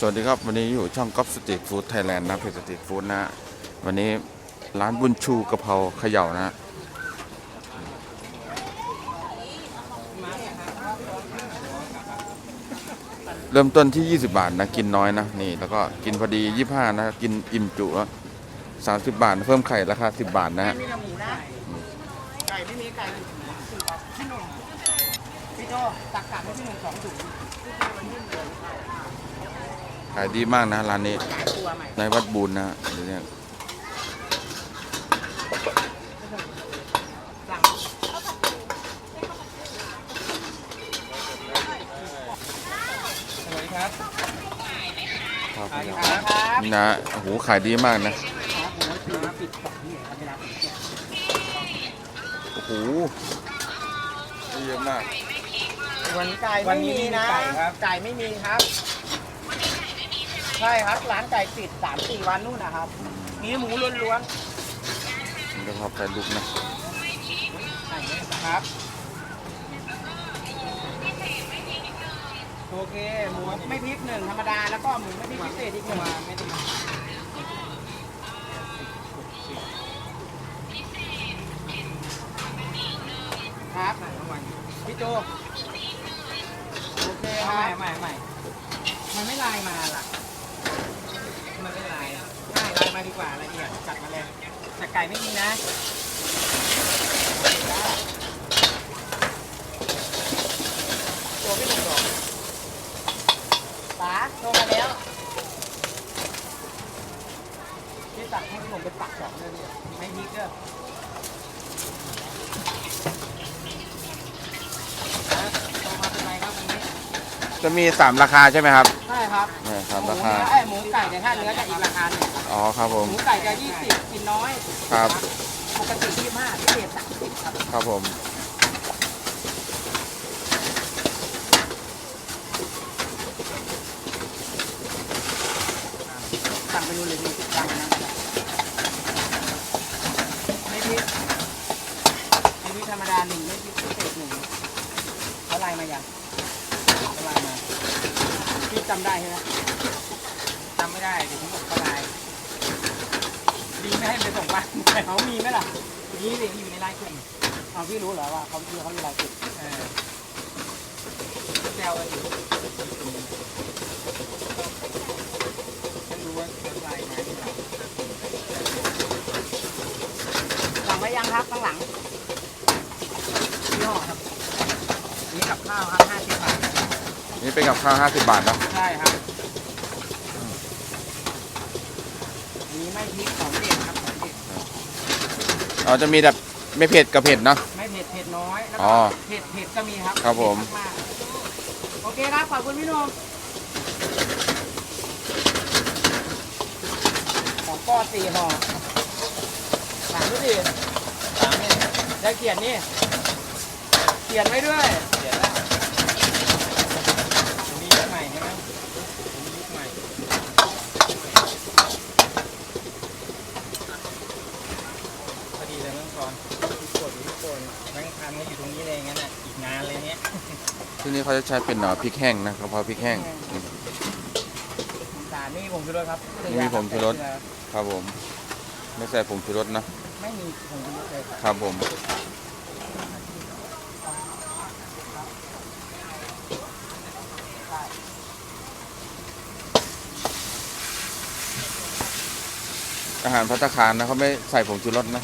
สวัสดีครับ วันนี้อยู่ช่องก๊อฟสตรีทฟู้ดไทยแลนด์นะเพจสตรีทฟู้ดนะ วันนี้ร้านบุญชูกะเพราเขย่านะเริ่มต้นที่ 20 บาทนะ กินน้อยนะ นี่ แล้วก็กินพอดี 25 นะ กินอิ่มจุแล้ว30 บาท เพิ่มไข่ราคา 10 บาทนะฮะต่หมูนะไก่ไม่มีไก่สี่กับพี่หนุ่มพี่โจตักกลับให้พี่หนุ่มสองถุง ขายดีมากนะร้านนี้หลายตัวใหม่ในวัดบูรนะเดี๋ยวนี้สั่งสวัสดีครับครับสวัสดีครับนี่นะโอ้โหขายดีมากนะครับผมว่าคือปิดก่อนที่เวลาปิดเนี่ยโอ้โหเยอะมากวันไก่ไม่มีนะไก่ไม่มีครับ ใช่ครับ ร้านไก่ปิดสามสี่วันนู่นนะครับมีหมูล้วนนี่ก็พอแปรรูปนะๆครับโอเคหมูไม่พริกหนึ่งธรรมดาแล้วก็หมูไม่พริกพิเศษอีกหนึ่งไม่ได้ครับพี่โจโอเคครับ ไม่ไม่ไม่มันไม่ไลน์มาล่ะ มันไม่ไลน์ใช่ไลน์ มาดีกว่าละเอียดจัดมาเลยแต่ไก่ไม่มีนะตัวไม่หนุ่มบอกป๋าโทรมาแล้วพี่ตักให้ขนมเป็นปักดอกเลยดิไม่มีกเด้อป๋าโทรมาเป็นไงครับวันนี้ จะมี3ราคาใช่ไหมครับ ใช่ครับเนี่ยหสามมูราคาเนื้อไอ้ยหมูไก่แต่ยถ้าเนื้อจะอีกราคาหนึ่งอ๋อครับผมหมูไก่จะยี่สิบกินน้อยครับ ปกติยี่ห้าพิเศษสามสิบครับครับผม สั่งไปนู่นเลยพี่สั่งนะไม่พริกไม่พริกธรรมดาหนึ่งไม่พริกพิเศษหนึ่งเขาไล่มายังเขาไล่มา พี่จำได้ใช่ไหมจำไม่ได้เดี๋ยวผมบอกเขาไล่ดีไม่ให้ไปส่งบ้านเขามีไหมล่ะมีสิอยู่ในไลน์กลุ่มเอาพี่รู้เหรอว่าเขาคือเขามีไลน์กลุ่มเออแซวกันอยู่ฉันรู้ว่าเขาไลน์มาที่หลังสั่งไว้ยังครับข้างหลังยี่ห้อครับนี่กับข้าวครับห้าสิบบาท นี่เป็นกับข้าว50 บาทเนอะใช่ครับมีไม่พริกของเด็ดครับของเด็ดอ๋อจะมีแบบไม่เผ็ดกับเผ็ดเนาะ ไม่เผ็ดเผ็ดน้อยแล้วอ๋ก็อเผ็ดเผ็ดก็มีครับครับผม เผ็ดากโอเคครับขอบคุณพี่หนุ่มของก้อสี่ห่อสามดูดิสามเนี่ยได้เขียนนี่เขียนไว้ด้วยเขียนแล้วมียุคใหม่ใช่ไหมมียุคใหม่ พอดีเลยเมื่อก่อนทุกคนทุกคนแบงค์พันก็อยู่ตรงนี้เลย งั้นอะอีกนานเลยเนี้ยที่นี่เขาจะใช้เป็นเอ่อพริกแห้งนะกะเพราพริกแห้งนี่น้ำตาลไม่มีผงชูรสครับไม่มีผงชูรส ครับผม ไม่ใส่ผงชูรสนะไม่มีผงชูรสเลยครับครับผมอาหารพัตตาคารนะเขาไม่ใส่ผงชูรสนะ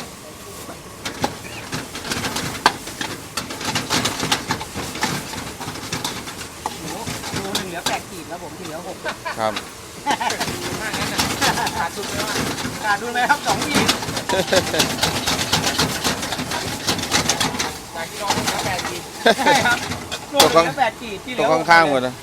หมูหมูหนึ่งเหลือแปดขีดแล้วผมที่ เหลือหกครับมากงั้นน่ะขาดทุนไหมว่าขาดทุนไหมครับสองขีดจากที่น้องเหลือแปดขีดใช่ครับโลเหลือแปดขีดที่เหตลืรองข้างๆหมดนะ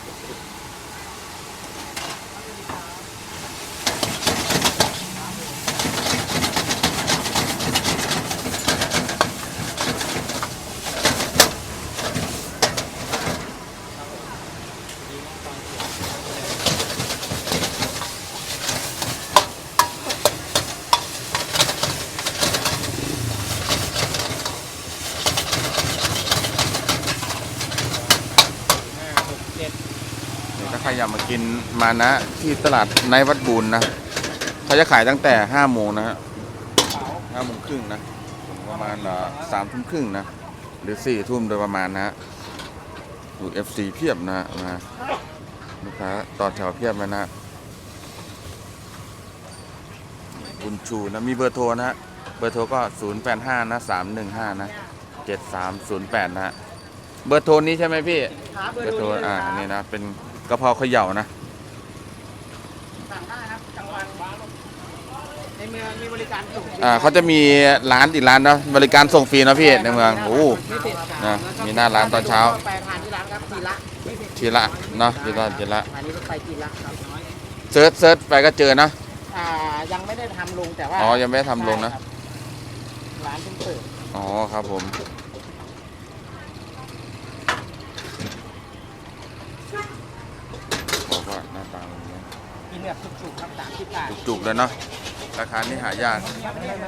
กินมานะที่ตลาดในวัดบุญนะเขาจะขายตั้งแต่ห้าโมงนะฮะเป๋าห้าโมงครึ่งนะถึงประมาณสามทุ่มครึ่งนะหรือสี่ทุ่มโดยประมาณนะฮะดูเอฟซีเพียบนะมาลูกค้าต่อแถวเพียบเลยนะบุญชูนะมีเบอร์โทรนะฮะเบอร์โทรก็ 0 8 5 นะ 315 นะ 7308 นะฮะ เบอร์โทรนี้ใช่ไหมพี่ครับเบอร์โทรนี้เลยอ่าครับนี่นะ เป็น กะเพราเขย่านะสั่งได้ครับกลางวันในเมืองมีบริการส่งฟรีอ่าเขาจะมีร้านอีกร้านนะบริการส่งฟรีนะพี่ในเมืองโอ้ พิเศษครับนะแล้วก็มีหน้าร้านตอนเช้าไปทานที่ร้านครับทีละทีละเนาะทีละทีละอันนี้รถไฟทีละครับเซิร์ชเซิร์ชไปก็เจอนะอ่ายังไม่ได้ทำลงแต่ว่าอ๋อยังไม่ได้ทำลงนะใช่ครับร้านเพิ่งเปิดอ๋อครับผม บอกว่าหน้าตามันเนี่ย กิน แบบสุกๆครับสามสิบบาทจุกๆเลยเนาะราคานี่หายากครับไม่ไม่ไม่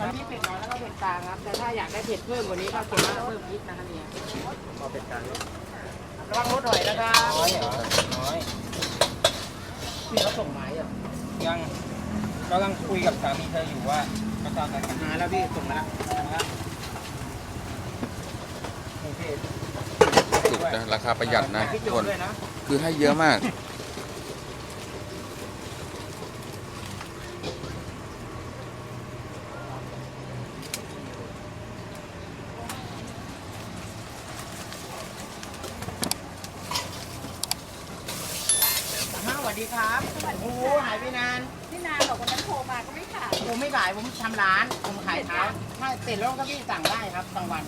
อันนี้เผ็ดน้อยแล้วก็เผ็ดกลางครับ แต่ถ้าอยากได้เผ็ดเพิ่มกว่านี้ก็เค็มแล้วก็เพิ่มพริกนะครับเนี่ยพอเผ็ดกลางระวังรถหน่อยนะครับน้อยเหรอน้อยพี่เขาส่งหมายอะยังกำลังคุยกับสามีเธออยู่ว่าจะทำอะไรกันมาแล้วพี่ส่งมาแล้วมาแล้วโอเคจุกนะราคาประหยัดนะพี่ทุกจุคกนด้วยนะคือให้เยอะมาก อ้าวสวัส ดีครับ โอ้โหหายไปนาน พี่นานบอกวันนั้นโทรมาก็ไม่ขาย ผมไม่ขายผมทำร้าน ผมขายเช้าถ้าเสร็จแล้วก็พี่สั่งได้ครับกลางวัน